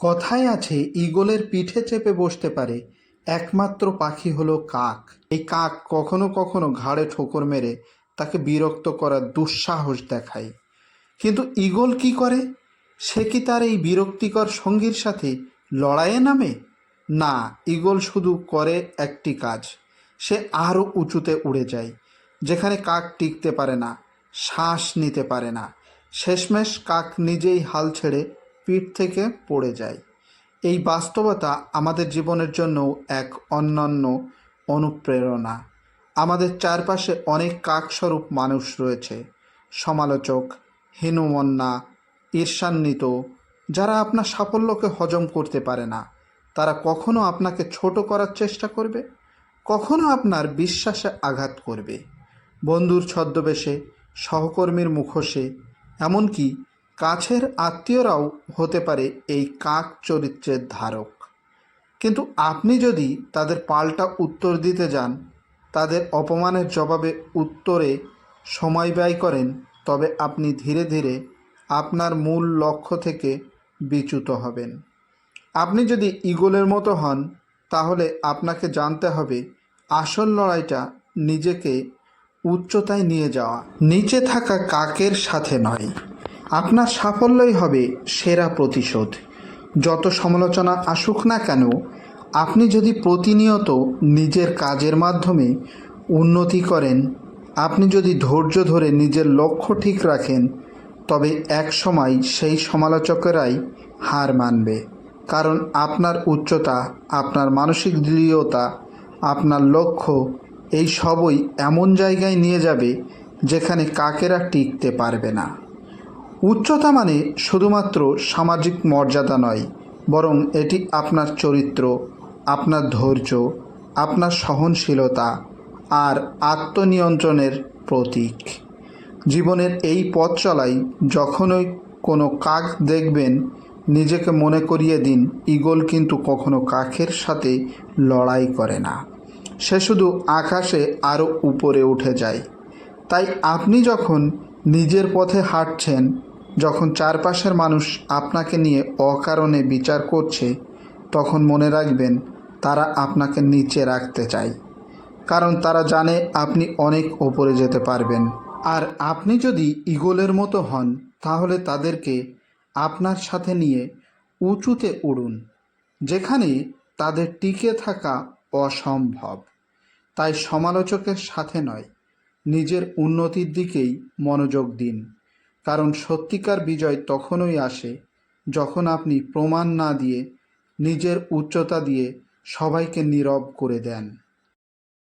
কথায় আছে, ঈগলের পিঠে চেপে বসতে পারে। একমাত্র পাখি হলো কাক। এই কাক কখনো কখনো ঘাড়ে ঠোকর মেরে তাকে বিরক্ত করার দুঃসাহস দেখায়। কিন্তু ঈগল কি করে? সে কি তার এই বিরক্তিকর সঙ্গীর সাথে লড়াইয়ে নামে? না, ঈগল শুধু করে একটি কাজ। সে আরও উঁচুতে উড়ে যায়, যেখানে কাক টিকতে পারে না, শ্বাস নিতে পারে না। শেষমেশ কাক নিজেই হাল ছেড়ে পিঠ থেকে পড়ে যায়। এই বাস্তবতা আমাদের জীবনের জন্য এক অন্যান্য অনুপ্রেরণা। আমাদের চারপাশে অনেক কাকস্বরূপ মানুষ রয়েছে। সমালোচক, হীনমন্যা, ঈর্ষান্বিত, যারা আপনার সাফল্যকে হজম করতে পারে না। তারা কখনো আপনাকে ছোট করার চেষ্টা করবে? কখনো আপনার বিশ্বাসে আঘাত করবে? বন্ধুর ছদ্মবেশে, সহকর্মীর মুখোশে, এমনকি কাছের আত্মীয়রাও হতে পারে এই কাক চরিত্রের ধারক। কিন্তু আপনি যদি তাদের পাল্টা উত্তর দিতে যান, তাদের অপমানের জবাবে উত্তরে সময় ব্যয় করেন, তবে আপনি ধীরে ধীরে আপনার মূল লক্ষ্য থেকে বিচ্যুত হবেন। আপনি যদি ইগলের মতো হন, তাহলে আপনাকে জানতে হবে আসল লড়াইটা নিজেকে উচ্চতায় নিয়ে যাওয়া। নিচে থাকা কাকের সাথে নয়। আপনার সাফল্যই হবে সেরা প্রতিশোধ। যত সমালোচনা আসুক না কেন, আপনি যদি প্রতিনিয়ত নিজের কাজের মাধ্যমে উন্নতি করেন, আপনি যদি ধৈর্য ধরে নিজের লক্ষ্য ঠিক রাখেন, তবে এক সময় সেই সমালোচকেরাই হার মানবে। কারণ আপনার উচ্চতা, আপনার মানসিক দৃঢ়তা, আপনার লক্ষ্য, এই সবই এমন জায়গায় নিয়ে যাবে যেখানে কাকেরা টিকতে পারবে না। উচ্চতা মানে শুধুমাত্র সামাজিক মর্যাদা নয়, বরং এটি আপনার চরিত্র, আপনার ধৈর্য, আপনার সহনশীলতা আর আত্মনিয়ন্ত্রণের প্রতীক। জীবনের এই পথ চলাই যখনই কোনো কাক দেখবেন, নিজেকে মনে করিয়ে দিন, ঈগল কিন্তু কখনো কাকের সাথে লড়াই করে না। সে শুধু আকাশে আরও উপরে উঠে যায়। তাই আপনি যখন নিজের পথে হাঁটছেন যখন চারপাশের মানুষ আপনাকে নিয়ে অকারণে বিচার করছে, তখন মনে রাখবেন তারা আপনাকে নিচে রাখতে চায়। কারণ তারা জানে আপনি অনেক ওপরে যেতে পারবেন। আর আপনি যদি ইগলের মতো হন, তাহলে তাদেরকে আপনার সাথে নিয়ে উঁচুতে উড়ুন, যেখানে তাদের টিকে থাকা অসম্ভব। তাই সমালোচকের সাথে নয়, নিজের উন্নতির দিকেই মনোযোগ দিন। কারণ সত্যিকার বিজয় তখনই আসে যখন আপনি প্রমাণ না দিয়ে, নিজের উচ্চতা দিয়ে সবাইকে নীরব করে দেন।